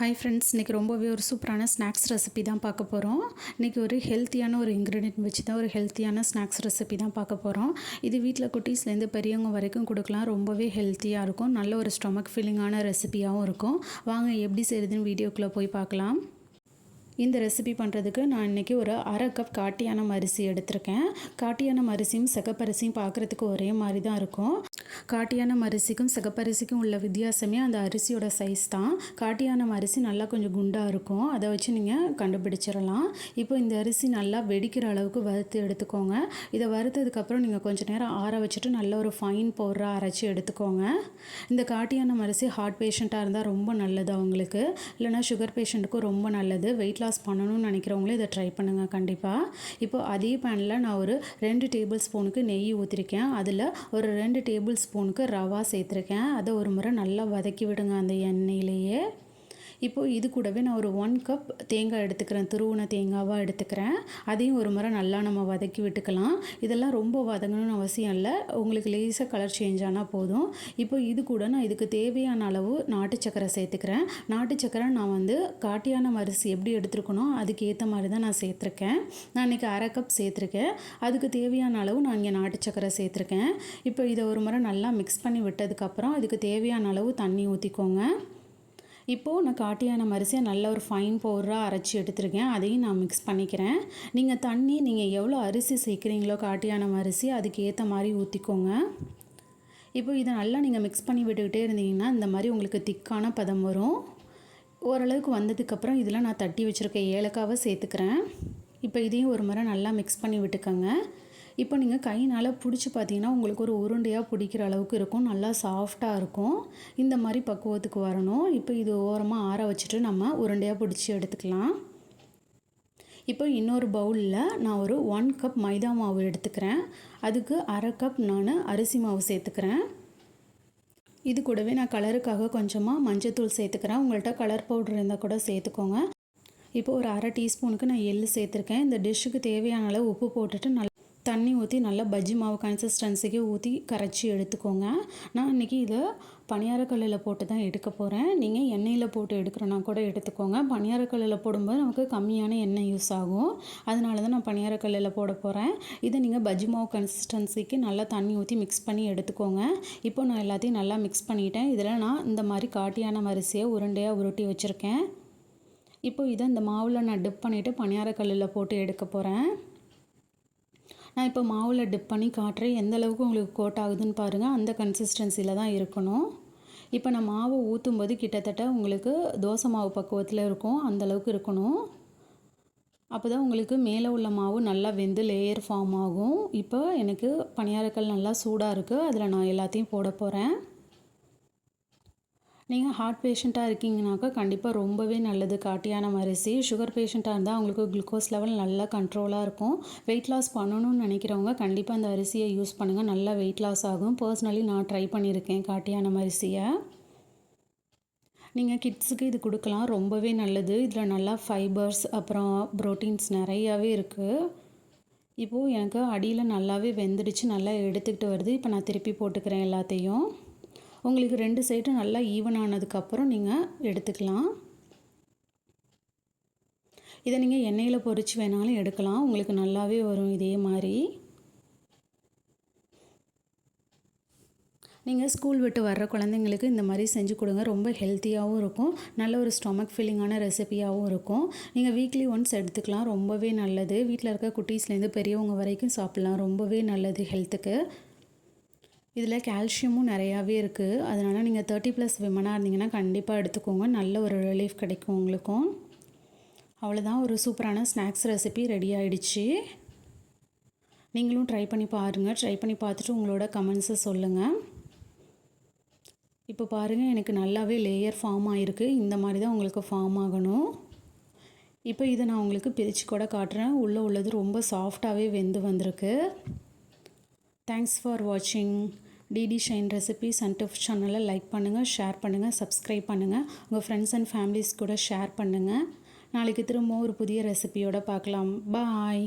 Hi friends இன்றைக்கி ரொம்பவே ஒரு சூப்பரான ஸ்நாக்ஸ் ரெசிபி தான் பார்க்க போகிறோம் இன்றைக்கி ஒரு ஹெல்த்தியான ஒரு இன்க்ரீடியன்ட் வச்சு தான் ஒரு ஹெல்த்தியான ஸ்நாக்ஸ் ரெசிபி தான் பார்க்க போகிறோம் இது வீட்டில் குட்டீஸ்லேருந்து பெரியவங்க வரைக்கும் கொடுக்கலாம். ரொம்பவே ஹெல்த்தியாக இருக்கும். நல்ல ஒரு ஸ்டொமக் ஃபீலிங்கான ரெசிபியாகவும் இருக்கும். வாங்க எப்படி செய்கிறதுன்னு வீடியோக்குள்ளே போய் பார்க்கலாம். இந்த ரெசிபி பண்ணுறதுக்கு நான் இன்றைக்கி ஒரு அரை கப் காட்டியான அரிசி எடுத்திருக்கேன். காட்டியான அரிசியும் சிகப்பரிசியும் பார்க்குறதுக்கு ஒரே மாதிரி தான் இருக்கும். காட்டியானம் அரிசிக்கும் சிகப்பரிசிக்கும் உள்ள வித்தியாசமே அந்த அரிசியோட சைஸ் தான். காட்டியானம் அரிசி நல்லா கொஞ்சம் குண்டாக இருக்கும். அதை வச்சு நீங்கள் கண்டுபிடிச்சிடலாம். இப்போ இந்த அரிசி நல்லா வெடிக்கிற அளவுக்கு வறுத்து எடுத்துக்கோங்க. இதை வறுத்ததுக்கப்புறம் நீங்கள் கொஞ்சம் நேரம் ஆற வச்சுட்டு நல்ல ஒரு ஃபைன் பவுடராக அரைச்சி எடுத்துக்கோங்க. இந்த காட்டியானம் அரிசி ஹார்ட் பேஷண்ட்டாக இருந்தால் ரொம்ப நல்லது அவங்களுக்கு. இல்லைனா சுகர் பேஷண்ட்டுக்கும் ரொம்ப நல்லது. வெயிட் லாஸ் பண்ணணும்னு நினைக்கிறவங்களும் இதை ட்ரை பண்ணுங்கள் கண்டிப்பாக இப்போ அதே பேனில் நான் ஒரு ரெண்டு டேபிள் ஸ்பூனுக்கு நெய் ஊற்றிருக்கேன் அதில் ஒரு ரெண்டு டேபிள் ஸ்பூனுக்கு ரவா சேர்த்துருக்கேன். அதை ஒரு முறை நல்லா வதக்கி விடுங்க அந்த எண்ணெயிலேயே. இப்போது இது கூடவே நான் ஒரு ஒன் கப் தேங்காய் எடுத்துக்கிறேன். துருவன தேங்காவாக எடுத்துக்கிறேன். அதையும் ஒரு முறை நல்லா நம்ம வதக்கி விட்டுக்கலாம். இதெல்லாம் ரொம்ப வதங்கணும்னு அவசியம் இல்லை. உங்களுக்கு லேசாக கலர் சேஞ்ச் ஆனால் போதும். இப்போ இது கூட நான் இதுக்கு தேவையான அளவு நாட்டு சக்கரை சேர்த்துக்கிறேன். நாட்டு சக்கரை நான் வந்து காட்டியான அரிசி எப்படி எடுத்துருக்கணும் அதுக்கு ஏற்ற மாதிரி தான் நான் சேர்த்துருக்கேன். நான் இன்றைக்கி அரை கப் சேர்த்துருக்கேன். அதுக்கு தேவையான அளவு நான் இங்கே நாட்டு சக்கரை சேர்த்துருக்கேன். இப்போ இதை ஒரு முறை நல்லா மிக்ஸ் பண்ணி விட்டதுக்கப்புறம் இதுக்கு தேவையான அளவு தண்ணி ஊற்றிக்கோங்க இப்போது நான் காட்டியான அரிசியை நல்ல ஒரு ஃபைன் பவுடராக அரைச்சி எடுத்துருக்கேன். அதையும் நான் மிக்ஸ் பண்ணிக்கிறேன். நீங்கள் தண்ணி நீங்கள் எவ்வளோ அரிசி சேர்க்குறீங்களோ காட்டியான அரிசி அதுக்கு ஏற்ற மாதிரி ஊற்றிக்கோங்க இப்போ இதை நல்லா நீங்கள் மிக்ஸ் பண்ணி விட்டுக்கிட்டே இருந்தீங்கன்னா இந்த மாதிரி உங்களுக்கு திக்கான பதம் வரும். ஓரளவுக்கு வந்ததுக்கப்புறம் இதில் நான் தட்டி வச்சுருக்க ஏலக்காவை சேர்த்துக்கிறேன். இப்போ இதையும் ஒரு முறை நல்லா மிக்ஸ் பண்ணி விட்டுக்கோங்க. இப்போ நீங்கள் கையினால் பிடிச்சி பார்த்தீங்கன்னா உங்களுக்கு ஒரு உருண்டையாக பிடிக்கிற அளவுக்கு இருக்கும். நல்லா சாஃப்டாக இருக்கும். இந்த மாதிரி பக்குவத்துக்கு வரணும். இப்போ இது ஓரமாக ஆற வச்சுட்டு நம்ம உருண்டையாக பிடிச்சி எடுத்துக்கலாம். இப்போ இன்னொரு பவுலில் நான் ஒரு ஒன் கப் மைதா மாவு எடுத்துக்கிறேன். அதுக்கு அரை கப் நான் அரிசி மாவு சேர்த்துக்கிறேன். இது கூடவே நான் கலருக்காக கொஞ்சமாக மஞ்சத்தூள் சேர்த்துக்கிறேன். உங்கள்கிட்ட கலர் பவுடர் இருந்தால் கூட சேர்த்துக்கோங்க. இப்போ ஒரு அரை டீஸ்பூனுக்கு நான் எள்ளு சேர்த்துருக்கேன். இந்த டிஷ்ஷுக்கு தேவையான அளவு உப்பு போட்டுட்டு நல்லா தண்ணி ஊற்றி நல்லா பஜ்ஜி மாவு கன்சிஸ்டன்சிக்கு ஊற்றி கரைச்சி எடுத்துக்கோங்க. நான் இன்றைக்கி இதை பனியாரக்கல்லில் போட்டு தான் எடுக்க போகிறேன் நீங்கள் எண்ணெயில் போட்டு எடுக்கிறோன்னா கூட எடுத்துக்கோங்க. பனியாரக்கல்லில் போடும்போது நமக்கு கம்மியான எண்ணெய் யூஸ் ஆகும். அதனால தான் நான் பனியாரக்கல்லில் போட போகிறேன் இதை நீங்கள் பஜ்ஜி மாவு கன்சிஸ்டன்சிக்கு நல்லா தண்ணி ஊற்றி மிக்ஸ் பண்ணி எடுத்துக்கோங்க. இப்போ நான் எல்லாத்தையும் நல்லா மிக்ஸ் பண்ணிட்டேன். இதில் நான் இந்த மாதிரி காட்டியான அரிசியை உருண்டையாக உருட்டி வச்சுருக்கேன். இப்போ இதை இந்த மாவில் நான் டிப் பண்ணிவிட்டு பனியாரக்கல்லில் போட்டு எடுக்க போகிறேன் நான் இப்போ மாவில் டிப் பண்ணி காட்டுறேன். எந்த அளவுக்கு உங்களுக்கு கோட் ஆகுதுன்னு பாருங்கள் அந்த கன்சிஸ்டன்சியில் தான் இருக்கணும். இப்போ நான் மாவு ஊற்றும் போது கிட்டத்தட்ட உங்களுக்கு தோசை மாவு பக்குவத்தில் இருக்கும். அந்தளவுக்கு இருக்கணும். அப்போ தான் உங்களுக்கு மேலே உள்ள மாவு நல்லா வெந்து லேயர் ஃபார்ம் ஆகும். இப்போ எனக்கு பணியாரக்கல் நல்லா சூடாக இருக்குது அதில் நான் எல்லாத்தையும் போட போகிறேன் நீங்கள் ஹார்ட் பேஷண்ட்டாக இருக்கீங்கனாக்கா கண்டிப்பாக ரொம்பவே நல்லது. காட்டியான அரிசி சுகர் பேஷண்ட்டாக இருந்தால் அவங்களுக்கு குளுக்கோஸ் லெவல் நல்லா கண்ட்ரோலாக இருக்கும். வெயிட் லாஸ் பண்ணணும்னு நினைக்கிறவங்க கண்டிப்பாக அந்த அரிசியை யூஸ் பண்ணுங்கள் நல்லா வெயிட் லாஸ் ஆகும். பர்சனலி நான் ட்ரை பண்ணியிருக்கேன் காட்டியான அரிசியை நீங்கள் கிட்ஸுக்கு இது கொடுக்கலாம். ரொம்பவே நல்லது. இதில் நல்லா ஃபைபர்ஸ் அப்புறம் ப்ரோட்டீன்ஸ் நிறையாவே இருக்குது இப்போது எனக்கு அடியில் நல்லாவே வெந்துடுச்சு. நல்லா எடுத்துக்கிட்டு வருது. இப்போ நான் திருப்பி போட்டுக்கிறேன் எல்லாத்தையும். உங்களுக்கு ரெண்டு சைடும் நல்லா ஈவன் ஆனதுக்கப்புறம் நீங்கள் எடுத்துக்கலாம். இதை நீங்கள் எண்ணெயில் பொறிச்சு வேணாலும் எடுக்கலாம். உங்களுக்கு நல்லாவே வரும் இதே மாதிரி. நீங்கள் ஸ்கூல் விட்டு வர்ற குழந்தைங்களுக்கு இந்த மாதிரி செஞ்சு கொடுங்க. ரொம்ப ஹெல்த்தியாகவும் இருக்கும். நல்ல ஒரு ஸ்டொமக் ஃபில்லிங்கான ரெசிபியாகவும் இருக்கும். நீங்கள் வீக்லி ஒன்ஸ் எடுத்துக்கலாம். ரொம்பவே நல்லது. வீட்டில் இருக்க குட்டீஸ்லேருந்து பெரியவங்க வரைக்கும் சாப்பிட்லாம். ரொம்பவே நல்லது ஹெல்த்துக்கு இதில் கால்சியமும் நிறையாவே இருக்குது அதனால் நீங்கள் தேர்ட்டி ப்ளஸ் விமனாக இருந்தீங்கன்னா கண்டிப்பாக எடுத்துக்கோங்க. நல்ல ஒரு ரிலீஃப் கிடைக்கும் உங்களுக்கும் அவ்வளோதான் ஒரு சூப்பரான ஸ்நாக்ஸ் ரெசிபி ரெடி ஆகிடுச்சு நீங்களும் ட்ரை பண்ணி பாருங்கள் ட்ரை பண்ணி பார்த்துட்டு உங்களோட கமெண்ட்ஸை சொல்லுங்கள் இப்போ பாருங்கள் எனக்கு நல்லாவே லேயர் ஃபார்ம் ஆகிருக்கு இந்த மாதிரி தான் உங்களுக்கு ஃபார்ம் ஆகணும். இப்போ இதை நான் உங்களுக்கு பிரித்து கூட காட்டுறேன். உள்ளே உள்ளது ரொம்ப சாஃப்டாகவே வெந்து வந்திருக்கு. தேங்க்ஸ் ஃபார் வாட்சிங் டிடி ஷைன் ரெசிபிஸ் அண்ட் டிஃப் சேனலை லைக் பண்ணுங்கள் ஷேர் பண்ணுங்கள் சப்ஸ்கிரைப் பண்ணுங்கள் உங்கள் ஃப்ரெண்ட்ஸ் அண்ட் ஃபேமிலிஸ் கூட ஷேர் பண்ணுங்கள் நாளைக்கு திரும்ப ஒரு புதிய ரெசிபியோடு பார்க்கலாம். பாய்